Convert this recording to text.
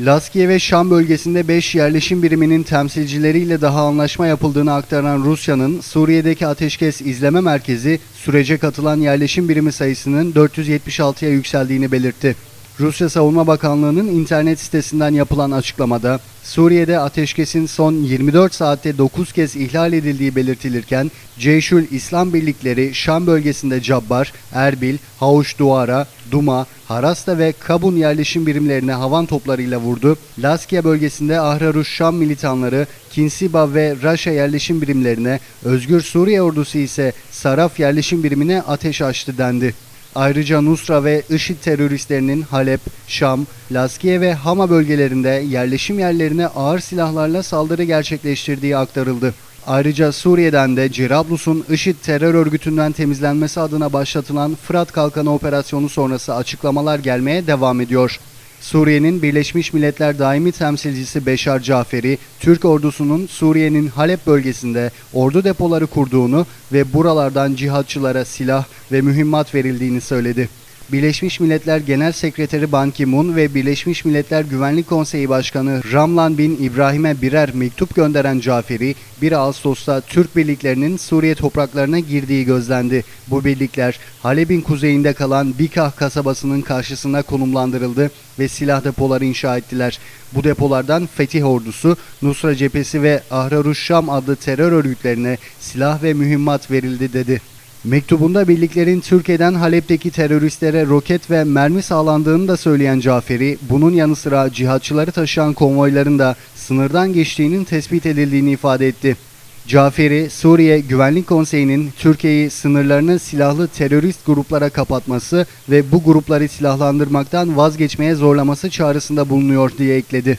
Laskiye ve Şam bölgesinde 5 yerleşim biriminin temsilcileriyle daha anlaşma yapıldığını aktaran Rusya'nın Suriye'deki ateşkes izleme merkezi sürece katılan yerleşim birimi sayısının 476'ya yükseldiğini belirtti. Rusya Savunma Bakanlığı'nın internet sitesinden yapılan açıklamada Suriye'de ateşkesin son 24 saatte 9 kez ihlal edildiği belirtilirken Ceyşül İslam Birlikleri Şam bölgesinde Cabbar, Erbil, Havuç Duara, Duma, Harasta ve Kabun yerleşim birimlerine havan toplarıyla vurdu. Laskiye bölgesinde Ahraruş Şam militanları Kinsiba ve Raşa yerleşim birimlerine, Özgür Suriye ordusu ise Saraf yerleşim birimine ateş açtı dendi. Ayrıca Nusra ve IŞİD teröristlerinin Halep, Şam, Laskiye ve Hama bölgelerinde yerleşim yerlerine ağır silahlarla saldırı gerçekleştirdiği aktarıldı. Ayrıca Suriye'den de Cerablus'un IŞİD terör örgütünden temizlenmesi adına başlatılan Fırat Kalkanı operasyonu sonrası açıklamalar gelmeye devam ediyor. Suriye'nin Birleşmiş Milletler Daimi Temsilcisi Beşar Caferi, Türk ordusunun Suriye'nin Halep bölgesinde ordu depoları kurduğunu ve buralardan cihatçılara silah ve mühimmat verildiğini söyledi. Birleşmiş Milletler Genel Sekreteri Ban Ki-moon ve Birleşmiş Milletler Güvenlik Konseyi Başkanı Ramlan bin İbrahim'e birer mektup gönderen Caferi, 1 Ağustos'ta Türk birliklerinin Suriye topraklarına girdiği gözlendi. Bu birlikler Halep'in kuzeyinde kalan Bikah kasabasının karşısına konumlandırıldı ve silah depoları inşa ettiler. Bu depolardan Fetih Ordusu, Nusra Cephesi ve Ahraruş Şam adlı terör örgütlerine silah ve mühimmat verildi dedi. Mektubunda birliklerin Türkiye'den Halep'teki teröristlere roket ve mermi sağlandığını da söyleyen Caferi, bunun yanı sıra cihatçıları taşıyan konvoyların da sınırdan geçtiğinin tespit edildiğini ifade etti. Caferi, Suriye Güvenlik Konseyi'nin Türkiye'yi sınırlarını silahlı terörist gruplara kapatması ve bu grupları silahlandırmaktan vazgeçmeye zorlaması çağrısında bulunuyor diye ekledi.